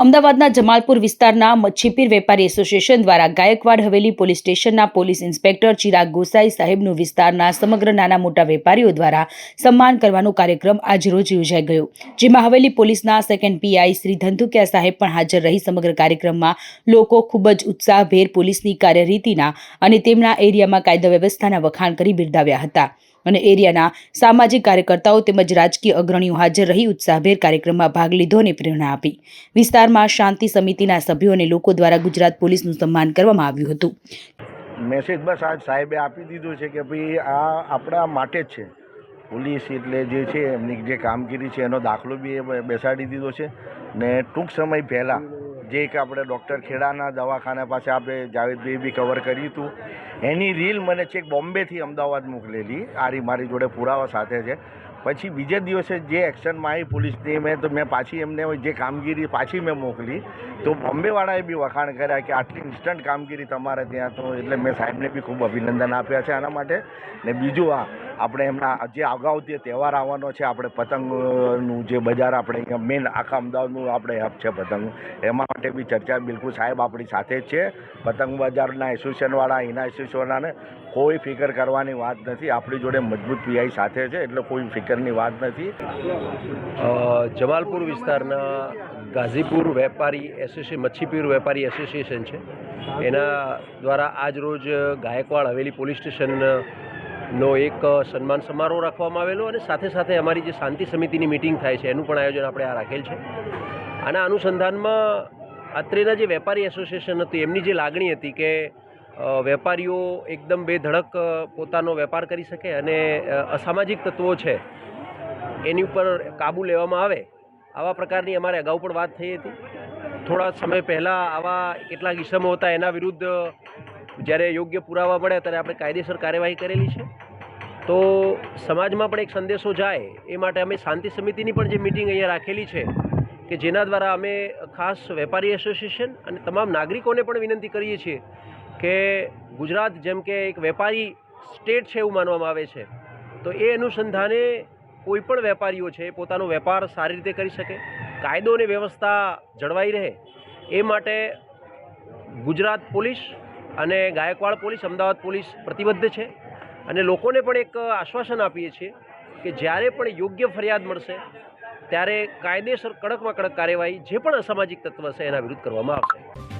અમદાવાદના જમાલપુર વિસ્તારના મચ્છીપીર વેપારી એસોસિએશન દ્વારા ગાયકવાડ હવેલી પોલીસ સ્ટેશનના પોલીસ ઇન્સ્પેક્ટર ચિરાગ ગોસાઈ સાહેબનું વિસ્તારના સમગ્ર નાના મોટા વેપારીઓ દ્વારા સન્માન કરવાનો કાર્યક્રમ આજરોજ યોજાઈ ગયો, જેમાં હવેલી પોલીસના સેકન્ડ પીઆઈ શ્રી ધંધુકિયા સાહેબ પણ હાજર રહી. સમગ્ર કાર્યક્રમમાં લોકો ખૂબ જ ઉત્સાહભેર પોલીસની કાર્યરીતિના અને તેમના એરિયામાં કાયદા વ્યવસ્થાના વખાણ કરી બિરદાવ્યા હતા. અને એરિયાના સામાજિક કાર્યકર્તાઓ તેમજ રાજકીય અગ્રણીઓ હાજર રહી ઉત્સાહભેર કાર્યક્રમમાં ભાગ લીધો અને પ્રેરણા આપી. વિસ્તારમાં શાંતિ સમિતિના સભ્યો અને લોકો દ્વારા ગુજરાત પોલીસનું સન્માન કરવામાં આવ્યું હતું. મેસેજ બસ આજ સાહેબે આપી દીધું છે કે ભાઈ આ આપણા માટે જ છે. પોલીસ એટલે જે છે એમની જે કામગીરી છે એનો દાખલો બી બેસાડી દીધો છે ને ટૂંક સમય પહેલાં જે એક આપણે ડૉક્ટર ખેડાના દવાખાના પાસે આપણે જાવેદભાઈ બી કવર કર્યું હતું. એની રીલ મને છેક બોમ્બેથી અમદાવાદ મોકલેલી. આરી મારી જોડે પુરાવા સાથે છે. પછી બીજે દિવસે જે એક્શનમાં આવી પોલીસની મેં તો મેં પાછી એમને જે કામગીરી પાછી મેં મોકલી, તો બોમ્બેવાળાએ બી વખાણ કર્યા કે આટલી ઇન્સ્ટન્ટ કામગીરી તમારે ત્યાં તો એટલે મેં સાહેબને બી ખૂબ અભિનંદન આપ્યા છે આના માટે. ને બીજું આ, આપણે એમના જે અગાઉ જે તહેવાર આવવાનો છે, આપણે પતંગનું જે બજાર, આપણે અહીંયા મેન આખા અમદાવાદનું આપણે હબ છે પતંગ. એમાં માટે બી ચર્ચા બિલકુલ સાહેબ આપણી સાથે જ છે. પતંગ બજારના એસોસિએશનવાળા એના એસોસિએશનવાળાને કોઈ ફિકર કરવાની વાત નથી. આપણી જોડે મજબૂત પીઆઈ સાથે છે, એટલે કોઈ ફિકરની વાત નથી. જમાલપુર વિસ્તારના ગાઝીપુર વેપારી એસોસિએ, મચ્છીપીર વેપારી એસોસિએશન છે. એના દ્વારા આજ રોજ ગાયકવાડ હવેલી પોલીસ સ્ટેશનનો એક સન્માન સમારોહ રાખવામાં આવેલો અને સાથે સાથે અમારી જે શાંતિ સમિતિની મિટિંગ થાય છે, એનું પણ આયોજન આપણે આ રાખેલ છે. આના અનુસંધાનમાં અત્રેના જે વેપારી એસોસિએશન હતું, એમની જે લાગણી હતી કે વેપારીઓ એકદમ બેધડક પોતાનો વેપાર કરી શકે અને અસામાજિક તત્વો છે, એની ઉપર કાબૂ લેવામાં આવે, આવા પ્રકારની અમારે અગાઉ પણ વાત થઈ હતી. થોડા સમય પહેલાં આવા કેટલાક ઇસમો હતા એના વિરુદ્ધ જ્યારે યોગ્ય પુરાવા મળ્યા ત્યારે આપણે કાયદેસર કાર્યવાહી કરેલી છે. તો સમાજમાં પણ એક સંદેશો જાય, એ માટે અમે શાંતિ સમિતિની પણ જે મિટિંગ અહીંયા રાખેલી છે, કે જેના દ્વારા અમે ખાસ વેપારી એસોસિએશન અને તમામ નાગરિકોને પણ વિનંતી કરીએ છીએ કે ગુજરાત જેમ કે એક વેપારી સ્ટેટ છે એવું માનવામાં આવે છે, તો એ અનુસંધાને કોઈ પણ વેપારીઓ છે પોતાનો વેપાર સારી રીતે કરી શકે, કાયદો અને વ્યવસ્થા જળવાઈ રહે, એ માટે ગુજરાત પોલીસ અને ગાયકવાડ પોલીસ, અમદાવાદ પોલીસ પ્રતિબદ્ધ છે. અને લોકોને પણ એક આશ્વાસન આપીએ છીએ કે જ્યારે પણ યોગ્ય ફરિયાદ મળશે, ત્યારે કાયદેસર કડકમાં કડક કાર્યવાહી જે પણ અસામાજિક તત્વ છે એના વિરુદ્ધ કરવામાં આવશે.